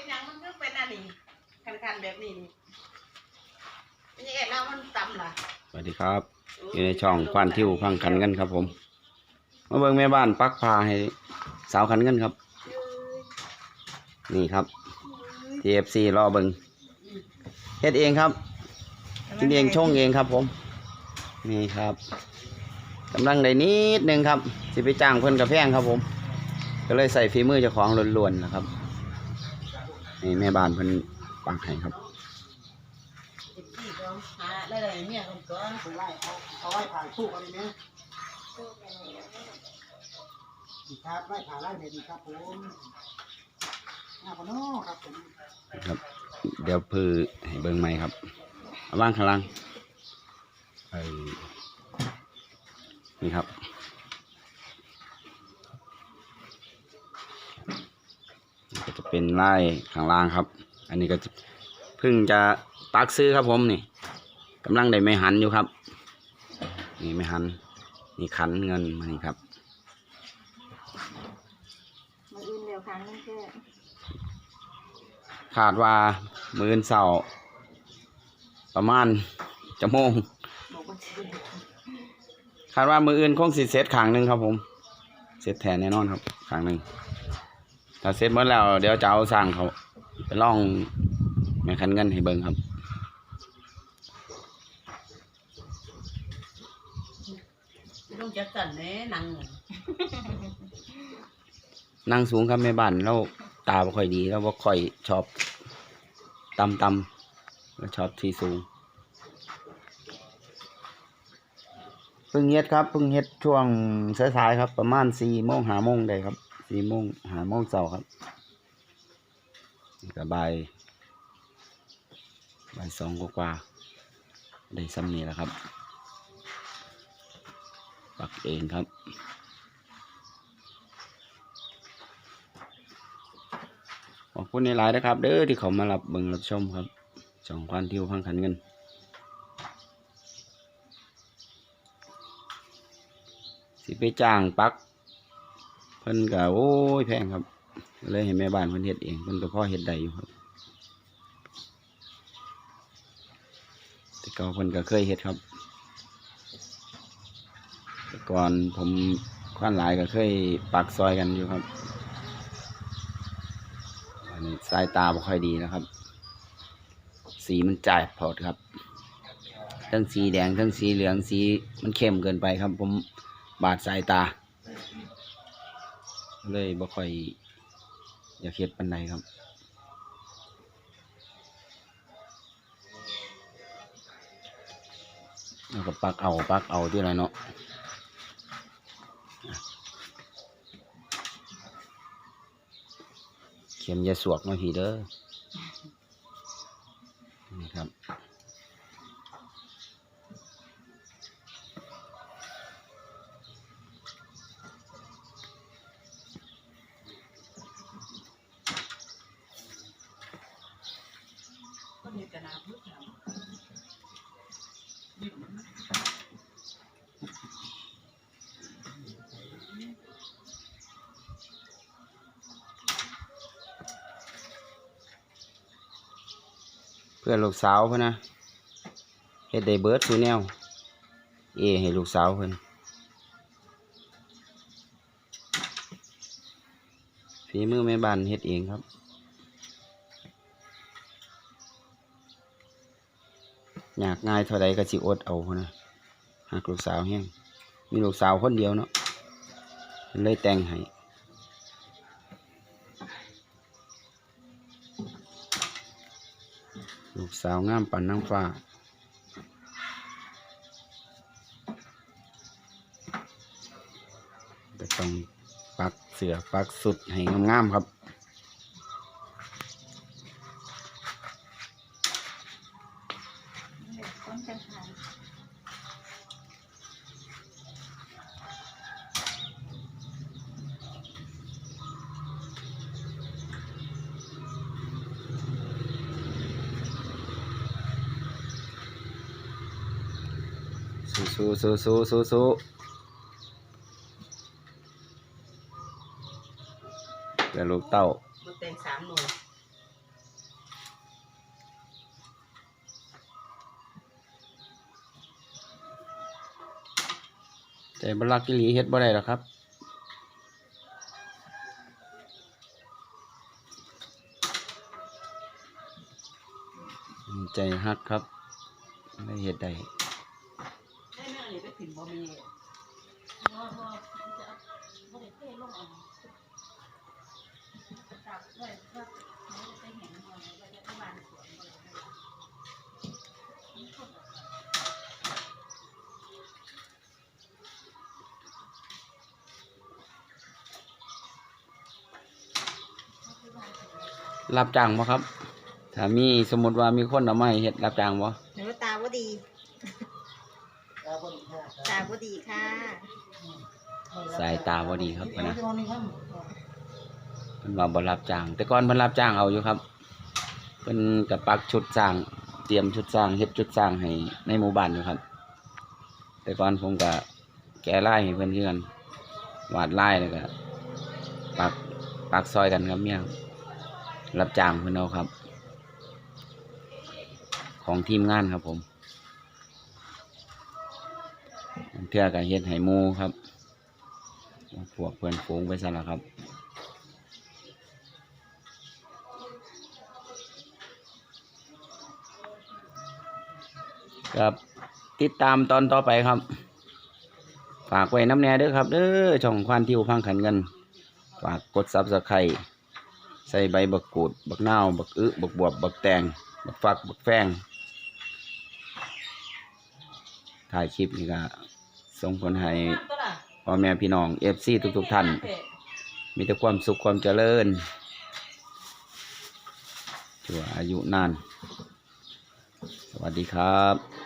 เป็นหยังมันก็เป็นอันนี้คันๆแบบนี้นี่เป็นยังไงแล้วมันต่ำล่ะสวัสดีครับ อยู่ในช่องควานทิวพังขันเงินครับ ผม มาเบิ่งแม่บ้านปักพาให้สาวขันเงินครับ นี่ครับ TFC รอเบิ่งเฮ็ดเองครับกินเองชงเองครับ ผม นี่ครับกำลังได้นิดนึงครับสิไปจ้างเพิ่นกระแพงครับ ผม ก็เลยใส่ฝีมือเจ้าของล้วนๆนะครับ นี่แม่บ้านเพิ่นปักให้ครับที่ก็หาได้เลยเมียคนก่อนผมไล่เอาเอาไว้ผ่านสู้กันเลยนะดีครับไล่ผ่านไล่เลยดีครับผมหน้าปนอครับผมครับ เดี๋ยวพือให้เบิ่งใหม่ครับเอาว่างข้างล่างไอ้นี่ครับ เป็นไล่ข้างล่างครับ อันนี้ก็จะเพิ่งจะตักซื้อครับผมนี่กำลังได้ไม่หันอยู่ครับ นี่ไม่หัน นี่ขันเงินมานี่ครับมาอื่นเร็วครั้งนึงแค่คาดว่ามืออนเสาร์ประมาณจะโมงบอกว่าชื่อคาดว่ามืออื่นคงสิเซตขางหนึ่งครับผมเซตแทนแน่นอนครับขางหนึ่ง ถ้าเซตหมดแล้ว เดี๋ยวจะเอาสั่งเขาไปล่องแม่คันเงินให้เบิ่งครับลุงจักสันแหน่หนังนั่งสูงครับแม่บ้านเราตาบ่ค่อยดีแล้วบ่ค่อยชอบต่ำต่ำแล้วชอบที่สูงเพิ่งเฮ็ดครับเพิ่งเฮ็ดช่วงสายๆครับ ประมาณสี่โมงหาโมงได้ครับ สี่โมงหาโมงเสาร์ครับก็บ่ายบ่ายสองกว่าได้ซ้ำนี้แล้วครับ ปักเองครับขอบคุณในไลน์นะครับ เด้อที่เขามารับเบิ่งรับชมครับช่องควันทิวพังขันเงินสิไปจ้างปัก เพิ่นก็โอ้ยแพงครับ เลยให้แม่บ้านเพิ่นเฮ็ดเองเพิ่นก็พ่อเฮ็ดได้อยู่ครับแต่ก่อนเพิ่นก็เคยเฮ็ดครับ แต่ก่อนผมควันหลายก็เคยปักซอยกันอยู่ครับอันนี้สายตาไม่ค่อยดีนะครับ สีมันจ่ายพอดครับทั้งสีแดงทั้งสีเหลืองสีมันเข้มเกินไปครับ ผมบาดสายตา เลยบ่ค่อยอยากเฮ็ดปันใดครับ แล้วก็ปักเอาปักเอาที่ละเนาะเข็มยาสวกมาพี่เด้อ ก็เห็นาพุทธเพื่อนลูกสาวเพิ่นนะเฮ็ดได้เบิร์ดซูแนวเอให้ลูกสาวเพิ่อนฝีมือแม่บ้านเฮ็ดเองครับ ยากง่ายเท่าใดก็สิอดเอานะหากลูกสาวแห้งมีลูกสาวคนเดียวเนาะเพิ่นเลยแต่งให้ลูกสาวงามปันนางฟ้าจะต้องปักเสือปักสุดให้งามๆครับ สู้สู้สู้สู้สู้เดี๋ยวลูกเต้าลูกแตงสามหน่วยใบลักกิลีเฮ็ดบ่ได้หรอครับใจฮักครับ ไม่เห็ดได้ ได้ถิ่นบ่มีบ่บ่จะบ่ได้เทลงเอาตักไว้ว่ามันจะแห้งหน่อยว่าจะไปบ้านสวนบ่ได้รับจ้างบ่ครับ ถ้ามีสมมติว่ามีคนเอามาให้เฮ็ดรับจ้างบ่ดี ตาบอดีค่ะ ตา บ่ดีค่ะสายตาบ่ดีครับนี่พะนะเพิ่นว่าบ่รับจ้าง แต่ก่อนเพิ่นรับจ้างเอาอยู่ครับเพิ่นก็ปักชุดสร้าง เตรียมชุดสร้างเฮ็ดชุดสร้างให้ในหมู่บ้านอยู่ครับ แต่ก่อนผมก็แก้ลายให้เพิ่นคือนวาดไลายแล้วก็ปักปักซอยกันครับเมียรับรับจ้างเพิ่นเอาครับ ของทีมงานครับผม เทื่อก็เฮ็ดให้หมู่ครับพวกเพื่อนฝูงไปซั่นล่ะครับครับติดตามตอนต่อไปครับ ฝากไว้น้ำแน่ด้อครับเด้อช่องควานทิวพังขันเงินฝากกดซับสไครต์ใส่ใบบักกูด บักนาวบักอึบักบวบ บักแตง บักฟัก บักแฟงถ่ายคลิปนี่ก็ ส่งผลให้พ่อแม่พี่น้องเอฟซีทุก ๆ ท่าน มีแต่ความสุขความเจริญชั่วอายุนาน สวัสดีครับ